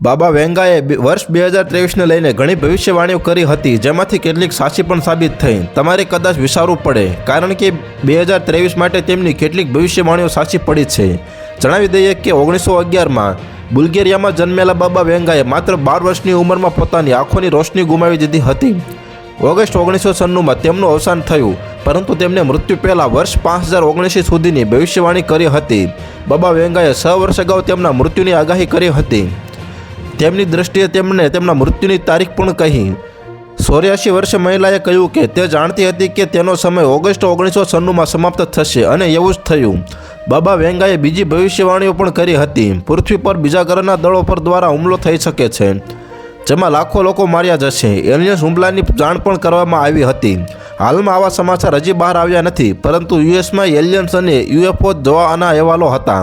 બાબા વેંગાએ વર્ષ બે હજાર ત્રેવીસને લઈને ઘણી ભવિષ્યવાણીઓ કરી હતી, જેમાંથી કેટલીક સાચી પણ સાબિત થઈ. તમારે કદાચ વિચારવું પડે, કારણ કે બે હજાર ત્રેવીસ માટે તેમની કેટલીક ભવિષ્યવાણીઓ સાચી પડી છે. જણાવી દઈએ કે ઓગણીસો અગિયારમાં, બુલ્ગેરિયામાં જન્મેલા બાબા વેંગાએ માત્ર બાર વર્ષની ઉંમરમાં પોતાની આંખોની રોશની ગુમાવી દીધી હતી. ઓગસ્ટ ઓગણીસો છન્નુંમાં તેમનું અવસાન થયું, પરંતુ તેમને મૃત્યુ પહેલાં વર્ષ પાંચ હજાર ઓગણીસી સુધીની ભવિષ્યવાણી કરી હતી. બાબા વેંગાએ છ વર્ષ અગાઉ તેમના મૃત્યુની આગાહી કરી હતી. તેમની દૃષ્ટિએ તેમણે તેમના મૃત્યુની તારીખ પણ કહી. સોર્યાસી વર્ષે મહિલાએ કહ્યું કે, તે જાણતી હતી કે તેનો સમય ઓગસ્ટ ઓગણીસો છન્નુંમાં સમાપ્ત થશે અને એવું જ થયું. બાબા વેંગાએ બીજી ભવિષ્યવાણીઓ પણ કરી હતી. પૃથ્વી પર બીજા ગ્રહના દળો પર દ્વારા હુમલો થઈ શકે છે, જેમાં લાખો લોકો માર્યા જશે. એલિયન્સ હુમલાની જાણ પણ કરવામાં આવી હતી. હાલમાં આવા સમાચાર હજી બહાર આવ્યા નથી, પરંતુ યુએસમાં એલિયન્સ અને યુએફઓ જોવાના અહેવાલો હતા.